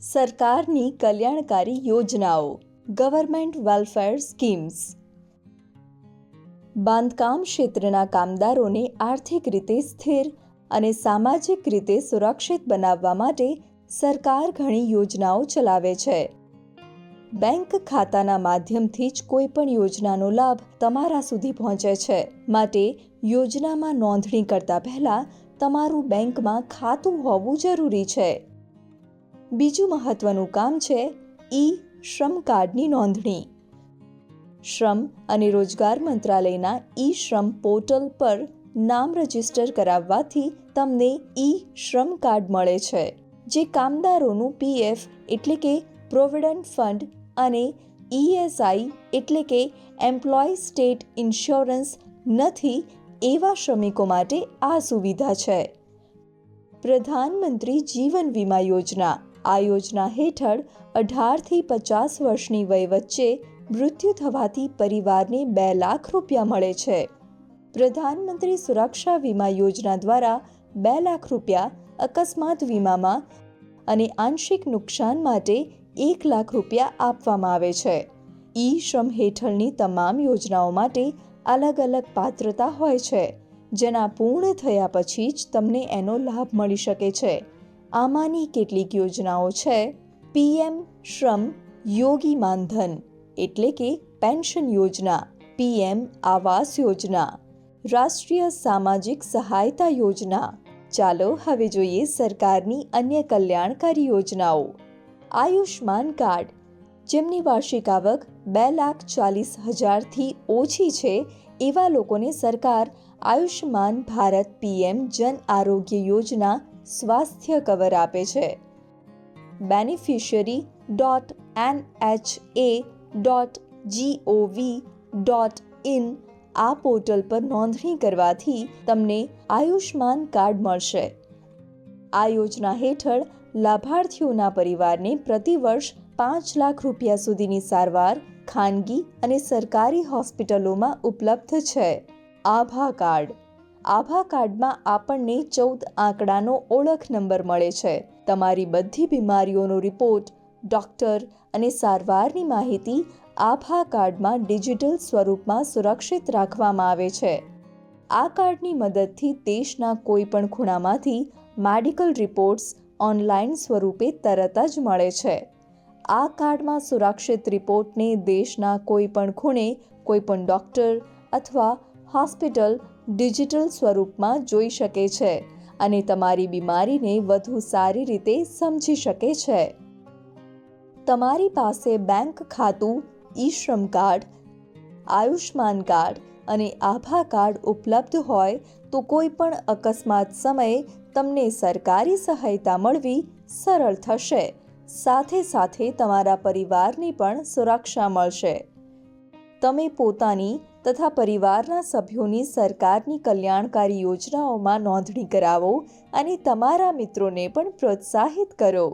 સરકારની કલ્યાણકારી યોજનાઓ ગવર્મેન્ટ વેલફેર સ્કીમ્સ બાંધકામ ક્ષેત્રના કામદારોને આર્થિક રીતે સ્થિર અને સામાજિક રીતે સુરક્ષિત બનાવવા માટે સરકાર ઘણી યોજનાઓ ચલાવે છે. બેંક ખાતાના માધ્યમથી જ કોઈ પણ યોજનાનો લાભ તમારા સુધી પહોંચે છે. માટે યોજનામાં નોંધણી કરતા પહેલા તમારું બેંકમાં ખાતું હોવું જરૂરી છે. બીજું મહત્વનું કામ છે ઈ શ્રમ કાર્ડની નોંધણી. શ્રમ અને રોજગાર મંત્રાલયના ઈ શ્રમ પોર્ટલ પર નામ રજિસ્ટર કરાવવાથી તમને ઈ શ્રમ કાર્ડ મળે છે, જે કામદારોનું પીએફ એટલે કે પ્રોવિડન્ટ ફંડ અને ઈએસઆઈ એટલે કે એમ્પ્લોય સ્ટેટ ઇન્સ્યોરન્સ નથી એવા શ્રમિકો માટે આ સુવિધા છે. પ્રધાનમંત્રી જીવન વીમા યોજના આ યોજના હેઠળ અઢારથી પચાસ વર્ષની વય વચ્ચે મૃત્યુ થવાથી પરિવારને બે લાખ રૂપિયા મળે છે. પ્રધાનમંત્રી સુરક્ષા વીમા યોજના દ્વારા બે લાખ રૂપિયા અકસ્માત વીમામાં અને આંશિક નુકસાન માટે એક લાખ રૂપિયા આપવામાં આવે છે. ઈ શ્રમ હેઠળની તમામ યોજનાઓ માટે અલગ અલગ પાત્રતા હોય છે, જેના પૂર્ણ થયા પછી જ તમને એનો લાભ મળી શકે છે. આમાંની કેટલીક યોજનાઓ છે. પીએમ શ્રમ યોગી માનધન એટલે કે પેન્શન યોજના, પીએમ આવાસ યોજના, રાષ્ટ્રીય સામાજિક સહાયતા યોજના. ચાલો હવે જોઈએ સરકારની અન્ય કલ્યાણકારી યોજનાઓ. આયુષ્માન કાર્ડ, જેમની વાર્ષિક આવક બે લાખ ચાલીસ હજારથી ઓછી છે, એવા લોકોને સરકાર આયુષ્માન ભારત પીએમ જન આરોગ્ય યોજના સ્વાસ્થ્ય કવર આપે છે. Beneficiary dot N H A dot GOV dot in આ પોર્ટલ પર નોંધણી કરવાથી તમને આયુષ્માન કાર્ડ મળશે. આ યોજના હેઠળ લાભાર્થીઓના પરિવારને પ્રતિવર્ષ પાંચ લાખ રૂપિયા સુધીની સારવાર, ખાનગી અને સરકારી હોસ્પિટલોમાં ઉપલબ્ધ છે. આભા કાર્ડ આભા કાર્ડમાં આપણને ચૌદ આંકડાનો ઓળખ નંબર મળે છે. તમારી બધી બીમારીઓનો રિપોર્ટ, ડૉક્ટર અને સારવારની માહિતી આભા કાર્ડમાં ડિજિટલ સ્વરૂપમાં સુરક્ષિત રાખવામાં આવે છે. આ કાર્ડની મદદથી દેશના કોઈપણ ખૂણામાંથી મેડિકલ રિપોર્ટ્સ ઓનલાઈન સ્વરૂપે તરત જ મળે છે. આ કાર્ડમાં સુરક્ષિત રિપોર્ટને દેશના કોઈપણ ખૂણે, કોઈ પણ ડૉક્ટર અથવા હોસ્પિટલ ડિજિટલ સ્વરૂપમાં જોઈ શકે છે અને તમારી બીમારીને વધુ સારી રીતે સમજી શકે છે. તમારી પાસે બેંક ખાતું ઈ શ્રમ કાર્ડ આયુષ્માન કાર્ડ અને આભા કાર્ડ ઉપલબ્ધ હોય તો કોઈ પણ અકસ્માત સમયે તમને સરકારી સહાયતા મળવી સરળ થશે. સાથે સાથે તમારા પરિવારની પણ સુરક્ષા મળશે. તમે પોતાની તથા પરિવારના સભ્યોની સરકારની કલ્યાણકારી યોજનાઓમાં નોંધણી કરાવો અને તમારા મિત્રોને પણ પ્રોત્સાહિત કરો.